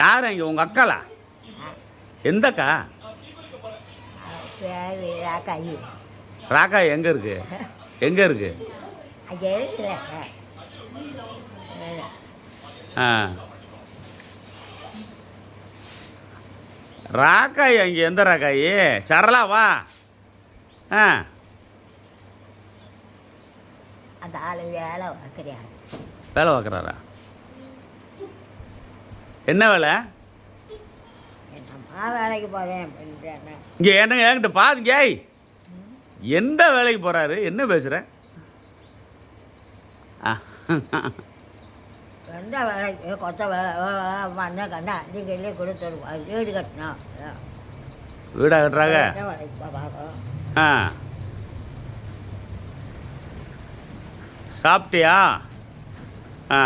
யார் இங்கே உங்கள் அக்காளா? எந்த அக்கா ராக்காயி. ராக்கா எங்கே இருக்கு? எங்கே இருக்கு? ஆ. ராக்காய் அங்கே எந்த ராக்காயி? சரளா வா. ஆ. அந்த ஆள் வேலை வேலை பார்க்குறாரா? என்ன வேலை? வேலைக்கு போகிறேன் இங்கே என்னங்க என்கிட்ட பாருங்க எந்த வேலைக்கு போகிறாரு என்ன பேசுகிற ஆ. எந்த வேலைக்கு கொத்த வேலை வந்த கண்டா நீங்களே கொடுத்துருவா வீடு கட்டணும் வீடா கட்டுறாங்க? ஆ. சாப்பிட்டியா? ஆ.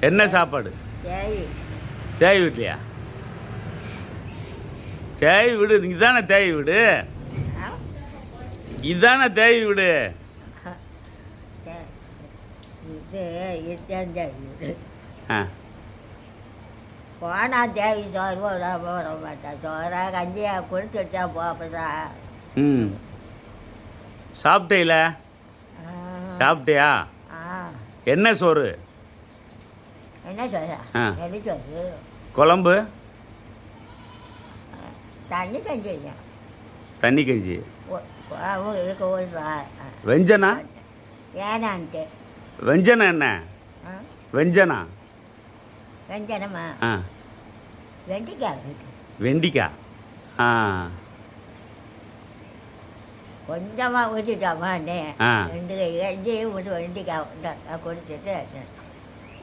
என்ன சாப்பாடு? தேய் வீட்லையா தேய் வீடு இதுதானே தேய் வீடு? இதுதானே தேய் வீடு போனா தேவி சோறு போட போட மாட்டேன் சோறா கஞ்சியா கொடுத்துட்டா போப்பதான் ம். சாப்பிட்டீல? சாப்பிட்டியா? ஆ. என்ன சோறு? என்ன சொல்ற ஆ. என்ன சொல்லு குழம்பு? தண்ணி கஞ்சி. தண்ணி கஞ்சி. வெஞ்சனா? வேணான்ட்டு. வெஞ்சனம் என்ன? வெஞ்சனா? வெஞ்சனமா? ஆ. வெண்டிக்காய் வெண்டிக்காய் ஆ. கொஞ்சமாக ஊற்றிட்டாமா. ரெண்டு கஞ்சியும் விட்டு வெண்டிக்காய் கொடுத்துட்டு